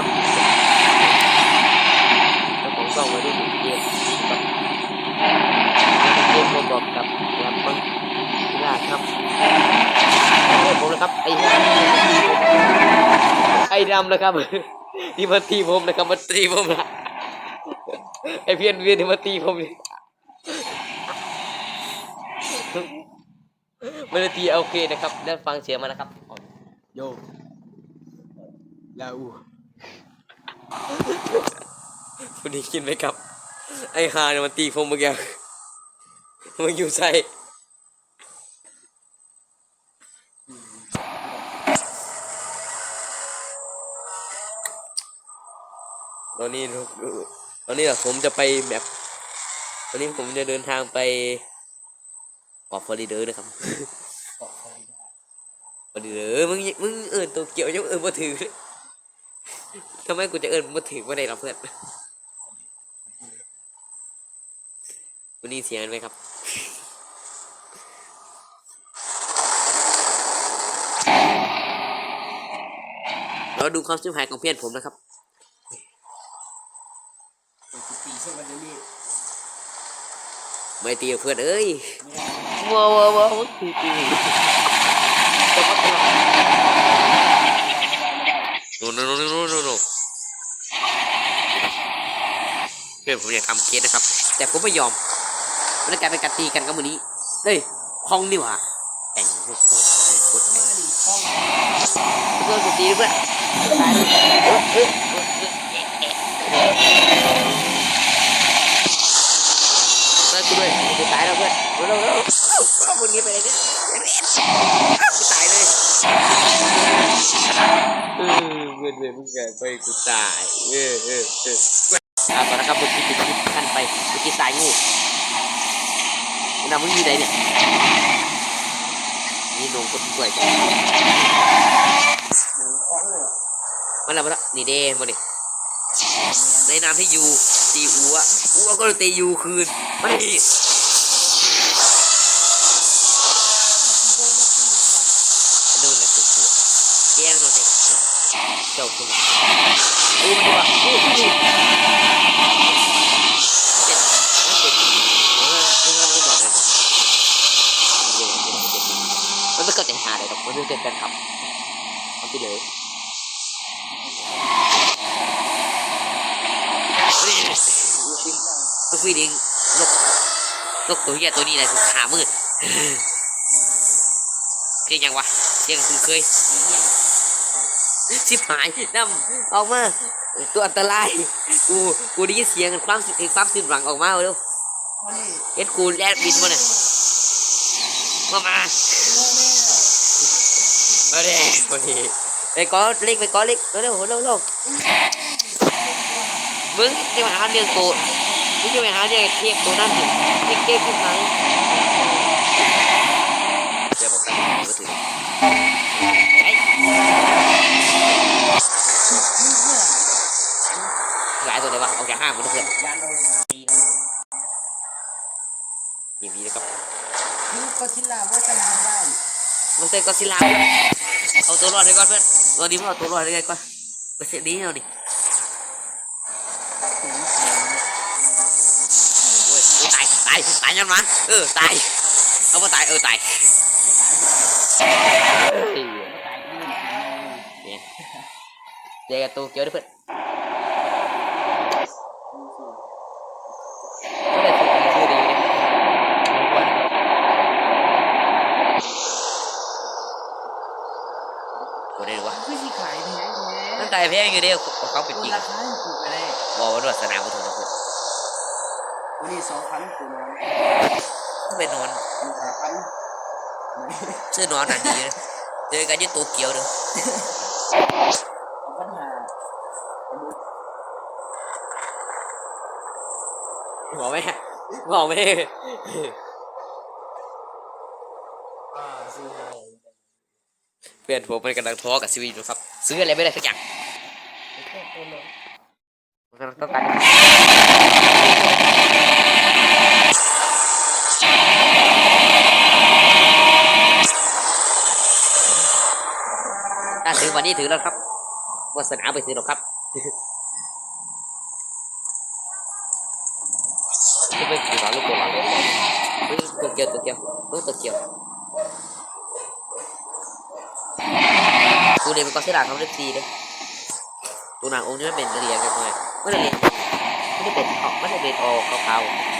ครับเจ้าของกล้องไว้ด้วยเกมครับเกมผมบอกกับแรปมั้งยากครับโอ้ผมนะครับไอ้ไอ้ดำนะครับที่มาตีผมนะครับมาตีผมนะไอ้เพี้ยนเวียนที่มาตีผมนี่ไม่ได้ตีโอเคนะครับได้ฟังเสียงมานะครับโยลาอู คุณได้ยินไหมครับ ไอ้ฮาเนี่ยมันตีผมเมื่อกี้มันอยู่ใส่ตอนนี้ตอนนี้ผมจะไปแบบตอนนี้ผมจะเดินทางไปเกาะฟลอริเดอร์นะครับฟลอริเดอร์มึงมึงเอินตัวเกี่ยวยังเอินมาถือเลย ทำไมกูจะเอินมาถือว่าได้รับเพื่อนวันนี้เสียงไหมครับเราดูความชิบหายของเพื่อนผมนะครับปีใช่ไหมเนี่ยไม่ตีเพื่อนเอ้ยว้าวว้าวว้าวตีตีจะพักกัน โนโนโนโนโนเพื่อนผมอยากทำเคสนะครับ แต่ผมไม่ยอมมันกลายเป็นการตีกันกับมือนี้เฮ้ยคองนี่หว่าแต่งโคตรโคตรโคตรมาดิห้องเพื่อนกูตีเพื่อนตายเลยเอ้ยเอ้ยเอ้ยเอ้ยเพื่อนกูด้วยกูตายแล้วเพื่อนเร็วเร็วเร็วเอามึงนี้ไปเลยเนี่ยตายเลย เออเพื่อนเพื่อนมึงไงไปกูตายเออเออเออครับตอนนะครับเมื่อกี้ติดคลิปขั้นไปเมื่อกี้ตายงูมึงนำมึงอยู่ไหนเนี่ยนี่นงคนสวยห้องเลยมาแล้วมาแล้วนี่เด้มาดิในนามที่ยูตีอัวอัวก็ตียูคืนมาดินู่แหละตัวตัวแกล้งนอนเด็กเจ้าคุณอู้มันดีกว่าอู้อู้เป็นมันเป็นเออไม่ต้องไม่บอกเลยนะมันไม่เข้าใจหาเลยหรอกมันไม่เป็นการทำเอาไปเลยตัวฟีดิงนกนกตัวเหี้ยตัวนี้เลยคือขามืดเสียงยังวะเสียงคุณเคย ชิบหายน้ำออกมาตัวอันตราย กู กูได้ยินเสียงความสิ้นความสิ้นหวังออกมาเร็วเอ็ดกูแลดบินมาเนี่ยมามามาเด้มาดิไปก้อเล็กไปก้อเล็กเร็วเร็วเร็วเร็วมึงจะมาหาเรื่องโกรธมึงจะไปหาเนี่ยเทียบตัวนั้นสิเทียบเทียบขึ้นมาเดี๋ยวบอกกันก็ถือ ห้ามันเถอะยานโดนตีนะอย่างนี้นะครับคือก็ชิลาว่าจะยิงได้มันเต้นก็ซิลาเอาตัวรอดให้ก่อนเพื่อนตัวนี้มันเอาตัวรอดให้ก่อนก็เสียดีเอาดิถึงเสียงเนี่ยโอ้ยตายตายตายยังมันเออตายเอาไปตายเออตายไม่ตายไม่ตายเฮ้ยไม่ตายยืนเนี่ยเจอกับตัวเกียวด้วยเพื่อนก็เลยฝึกชื่อดีนะกูได้หรือวะ คือสิขายแพง แท้ตั้งแพลงอยู่เดียวเขาเป็นจริงราคาถูกไปเลยบอกว่าด้วยสนามบุญทุนะเพื่อนวันนี้สองพันกูนอนต้องไปนอนมีสามพันซื้อนอนหนังดีนะเจอกันที่โตเกียวเด้อปัญหาบอกไหมบอกไหมอ่าซื้อให้เพื่อนผมมันกำลังท้อกับชีวิตอยู่ครับ ซื้ออะไรไม่ได้สักอย่าง เนาต้องการถ้าถือวันนี้ถือแล้วครับวาสนาไปซื้อหรอกครับจะไปกี่ร้านลูกตัวร้านเลยเฮ้ยตัวเกียวตัวเกียวตัวเกียวกูเรียนเป็นกอซิล่าเขาไม่ได้ตีเลย ตัวหนังองค์นี้ไม่เป็นเรียนกันเลยไม่ได้เรียนไม่ได้เป็นออกไม่ได้เรียนออกขาวๆ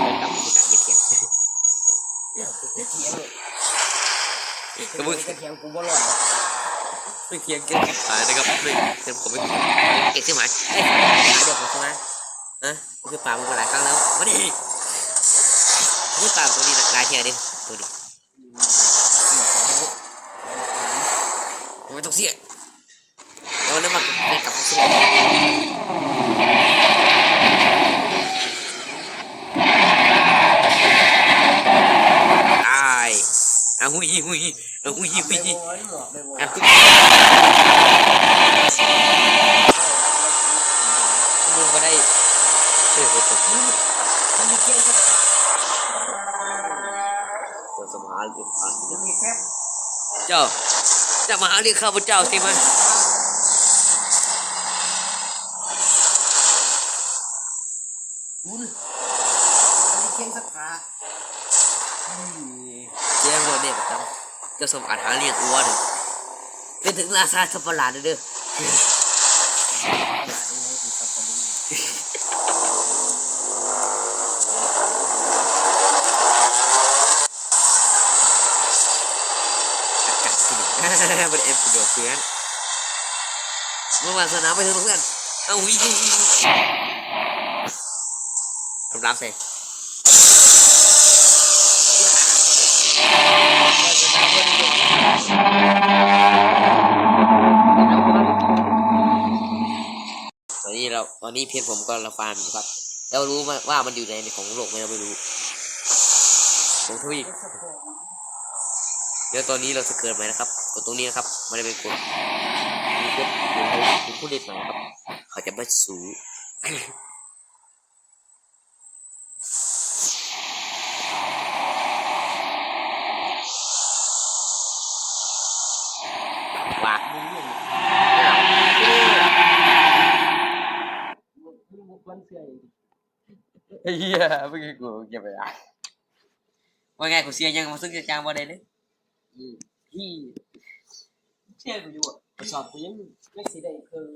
เดินกลับไปที่ไหนยึดเขียงเถียงกระบุกระเทียมกูบ่รอดหรอกไม่เพียงแค่ขายนะครับไม่เต็มผมไม่เก็บใช่ไหมเอ้ยหาเด็กมาใช่ไหมฮะมันคือป่ามึงมาหลายครั้งแล้วมาดินี่ป่าตัวนี้ลายเทียดิตัวนี้ ไม่ต้องเสียแล้วนั่นมันเป็นกับเสียตายอะหุยหุยอะหุยหุยโว้ยหมอกไม่โว้ยอะคือมึงมาได้เออตัวมันมีเกมตัวสมาร์ทผ่านมันมีแฟบเจ้า จะมาหาเรียกข้าพเจ้าสิมันคุณมันมีเกียงสักขาเจ้าโรเด็กครับเจ้าสมอาจหาเรียกอัวหนึ่งเป็นถึงราชาสัปหลาดเด้อ หลายโว้ยกูซับตะลุย อากาศ ที่นี่เอ็มคุณเดือเพื่อนเมื่อวานสนามไปถึงเพื่อนเอาวิ่งทำรับใส่ตอนนี้เราตอนนี้เพียงผมก็ราฟาร์มอยู่ครับ เรารู้มาว่ามันอยู่ในของโลกไหมเราไม่รู้ของทวีปเดี๋ยวตอนนี้เราจะเกิดใหมนะครับ ดตรงนี้นะครับไม่ได้เป็นกดมีกดอยู่ให้ถึงผู้เล่นใหม่นะครับ เขาจะไม่สูว่ามึงนี่มึงบุกวันเสืออีกเฮียเมื่อกี้กูเก็บไปอะว่าไงกูเสียยังมาซึ่งจะจางบ่ได้เลย พี่เชื่อกูอยู่อะไปสอบกูยังไม่สิได้คือ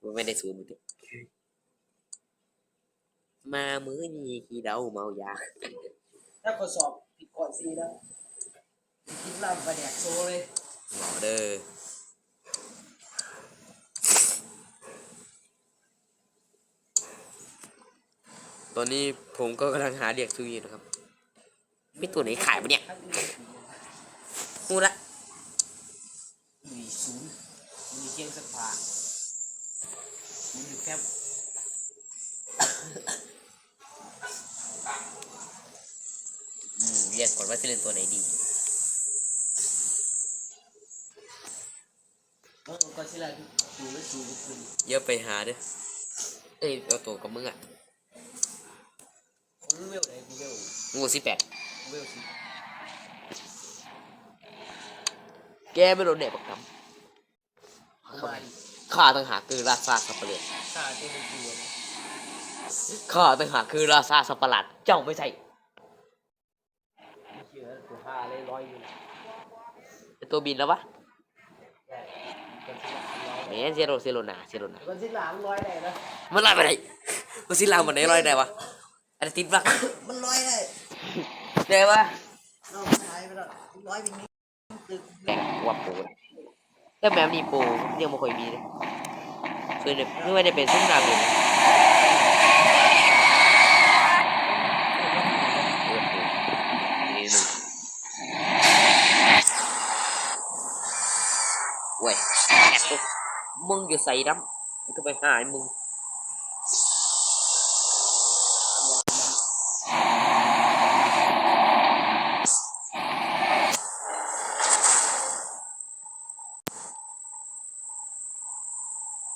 กูไม่ได้สูนย์มึงดิมามื้อนี้กี่เดาเมายาถ้าข้อสอบผิดก่อนซีแล้วกินเหล้าไปแดกโซเลยหมอเด้อตอนนี้ผมก็กำลังหาเด็กซูอยู่นะครับมีตัวไหนขายปะเนี่ย ทั้งอื่นพูดละมีศูนย์มีเกียงสักผามันมีแฟบอืมเรียกก่อนว่าจะเล่นตัวไหนดีเออก็สิละดูไม่สูงขึ้นเยอะไปหาเด้อเอ้ยเอาตัวกับมึงอะผมเวลไหนกูเวลงูสิแปดเวลสิ แกไม่โดนเด็กประกเอามาดิำข้าต่างหากคือราชาสัปเหร่อข้าเจ้าเป็นตัวนะข้าต่างหากคือราชาสัปหลาดเจ้าไม่ใช่ไม่เชื่อตัวห้าเลยร้อยอยู่เป็นตัวบินแล้วปะแย่กันสิละร้อยแหมเซโรเซโรนาเซโรนากันสิละร้อยได้นะมันลอยไปไหนมันสิลามันไหนลอยได้วะอันนี้ติดปะมันร้อยได้ได้ปะเอาหายไปแล้วร้อยเป็นนี้ตึก แกงว่าปูนะแต่แบบนี้ปูยังไม่ค่อยมีเลยคือเนี่ยไม่ได้เป็นซุ้มนาเลยนะเออปูนี่หนึ่งเว้ยแอบตุ๊กมึงอยู่ใส่ดำมึงจะไปหายมึง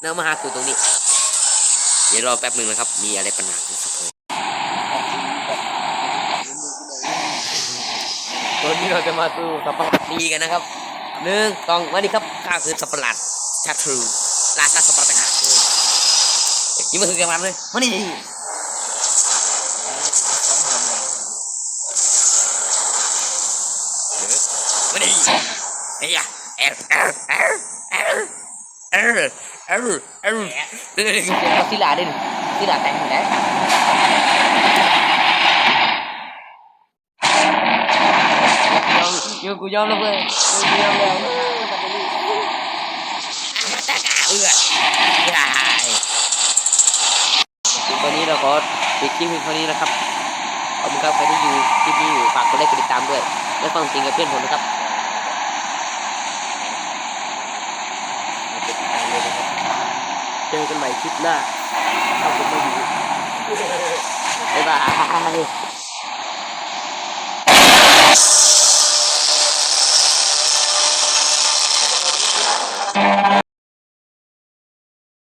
เนื้อมาหาคือตรงนี้ เดี๋ยวรอแป๊บหนึ่งนะครับ มีอะไรปัญหาอยู่สักเลยวันนี้เราจะมาสู้สัตว์ปะหลาดดีกันนะครับหนึ่งสองวันนี้ครับข้าคือสัตว์ปะหลาดชาทรูราชาสัตว์ปะหลาดเฮ้ยนี่มันคือเกมมันเลยมานี่มานี่ไอ้ยะเอลเอลเอลเอล เอลเอลเอลเดี๋ยวเดี๋ยวเดี๋ยวเอาศิลาดินศิลาแต่งได้ยอมยอมกูยอมแล้วเว้ยกูยอมแล้วตะกาเอื้อได้วันนี้เราขอปิดคลิปเพียงเท่านี้นะครับขอบคุณครับใครที่อยู่คลิปนี้อยู่ฝากกดไลค์กดติดตามด้วยและฟังเพลงกับเพื่อนผมนะครับ เจอกันใหม่คลิปหน้าถ้าผมไม่อยู่บ๊ายบาย